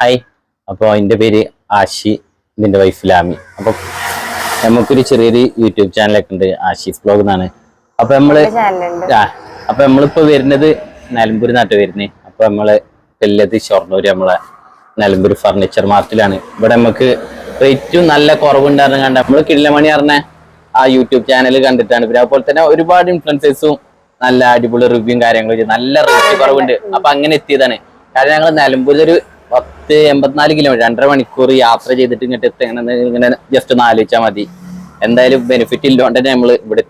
Hi അപ്പോൾ എന്റെ പേര് ആഷി ഇതിന്റെ വൈഫ് ലാമി. അപ്പോൾ നമുക്കൊരു ചെറിയൊരു യൂട്യൂബ് ചാനലൊക്കെ ഉണ്ട് ആഷീസ് ബ്ലോഗ് എന്നാണ്. അപ്പോൾ നമ്മൾ ചാനലുണ്ട് ആ അപ്പൊ നമ്മളിപ്പോ വരുന്നത് നിലമ്പൂർ നാട്ടിൽ വരുന്നത് അപ്പൊ നമ്മൾ വലിയത് ഷൊർണൂര് നമ്മളെ നിലമ്പൂർ ഫർണിച്ചർ മാർക്കറ്റിലാണ് ഇവിടെ നമുക്ക് റേറ്റും നല്ല കുറവുണ്ടായിരുന്നു കണ്ട. നമ്മൾ കിള്ളമണി പറഞ്ഞ ആ യൂട്യൂബ് ചാനൽ കണ്ടിട്ടാണ്. പിന്നെ അതുപോലെ തന്നെ ഒരുപാട് ഇൻഫ്ലുവൻസേഴ്സും നല്ല അടിപൊളി റിവ്യൂ കാര്യങ്ങളും നല്ല റേറ്റ് കുറവുണ്ട്. അപ്പൊ അങ്ങനെ എത്തിയതാണ്. കാരണം ഞങ്ങൾ നിലമ്പൂരിൽ ഒരു പത്ത് എൺപത്തിനാല് കിലോമീറ്റർ രണ്ടര മണിക്കൂർ യാത്ര ചെയ്തിട്ട് ഇങ്ങോട്ട് എത്തണം ഇങ്ങനെ ജസ്റ്റ് ഒന്ന് ആലോചിച്ചാൽ മതി. എന്തായാലും ബെനിഫിറ്റ് ഇല്ലാണ്ട് തന്നെ നമ്മൾ ഇവിടെ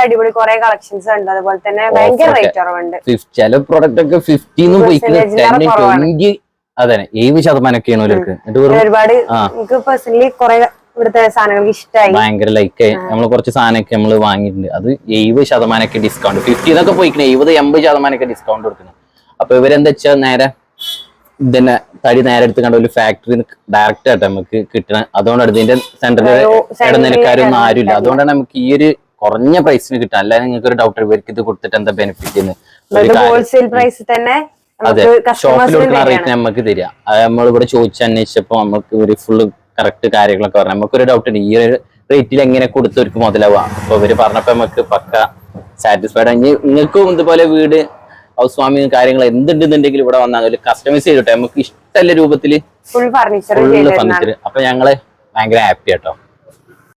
അടിപൊളി കുറെ കളക്ഷൻസ് ഉണ്ട് അതുപോലെ തന്നെ ഭയങ്കര ഒക്കെ. റേറ്റ് കുറവുണ്ട്. ഫിഫ്- ചില പ്രോഡക്റ്റ് ഒക്കെ ഫിഫ്റ്റീന്ന് Percentage ടെൻ. ട്വന്റി അതെ ഏഴ് ഇവർക്ക് എന്നിട്ട് ഒരുപാട്. എനിക്ക് പേഴ്സണലി കുറെ ഇവിടുത്തെ സാധനങ്ങൾക്ക് ഇഷ്ടമായി ഭയങ്കര ലൈക്ക് നമ്മൾ കുറച്ച് സാധനമൊക്കെ നമ്മൾ വാങ്ങിയിട്ടുണ്ട്. അത് എഴുപത് ശതമാനമൊക്കെ ഡിസ്കൗണ്ട് ഫിഫ്റ്റീന്നൊക്കെ പോയിക്കണേ. എഴുപത് എൺപത് ശതമാനമൊക്കെ ഡിസ്കൗണ്ട് കൊടുക്കുന്നത് അപ്പൊ ഇവരെന്താ വെച്ചാൽ നേരെ ഇതന്നെ തടി നേരെ എടുത്ത് കണ്ട ഒരു ഫാക്ടറി ഡയറക്റ്റ് ആയിട്ട് നമുക്ക് കിട്ടണം അതുകൊണ്ടാണ് ഇതിന്റെ സെന്ററിൽ ഇടനിലക്കാരൊന്നും ആരുമില്ല. അതുകൊണ്ടാണ് നമുക്ക് ഈ ഒരു കുറഞ്ഞ പ്രൈസിന് കിട്ടുക അല്ലാതെ നിങ്ങൾക്ക് ഒരു ഡൗട്ട് ഇവർക്ക് ഇത് കൊടുത്തിട്ട് എന്താ ബെനിഫിറ്റ് ഹോൾസെയിൽ പ്രൈസ് തന്നെ അതെ. ഷോപ്പിൽ കൊടുക്കുന്ന റേറ്റ് നമുക്ക് തരിക. അത് നമ്മളിവിടെ ചോദിച്ച് അന്വേഷിച്ചപ്പോൾ നമുക്ക് ഒരു ഫുള്ള് കറക്റ്റ് കാര്യങ്ങളൊക്കെ പറഞ്ഞു. നമുക്കൊരു ഡൗട്ട് ഉണ്ട്. ഈ ഒരു റേറ്റിൽ എങ്ങനെ കൊടുത്തവർക്ക് മുതലാവുക? അപ്പൊ ഇവർ പറഞ്ഞപ്പോ നമുക്ക് പക്ക സാറ്റിസ്ഫൈഡ് ആണ് നിങ്ങൾക്കും ഇതുപോലെ വീട് ഹൗസ് വാമിങ് കാര്യങ്ങൾ എന്തുണ്ടെന്നുണ്ടെങ്കിൽ ഇവിടെ വന്നാൽ ഒരു കസ്റ്റമൈസ് ചെയ്തിട്ടെ? നമുക്ക് ഇഷ്ടമല്ല രൂപത്തിൽ ഫുൾ ഫർണിച്ചർ ഫർണിച്ചർ അപ്പൊ ഞങ്ങൾ ഭയങ്കര ഹാപ്പി ആട്ടോ.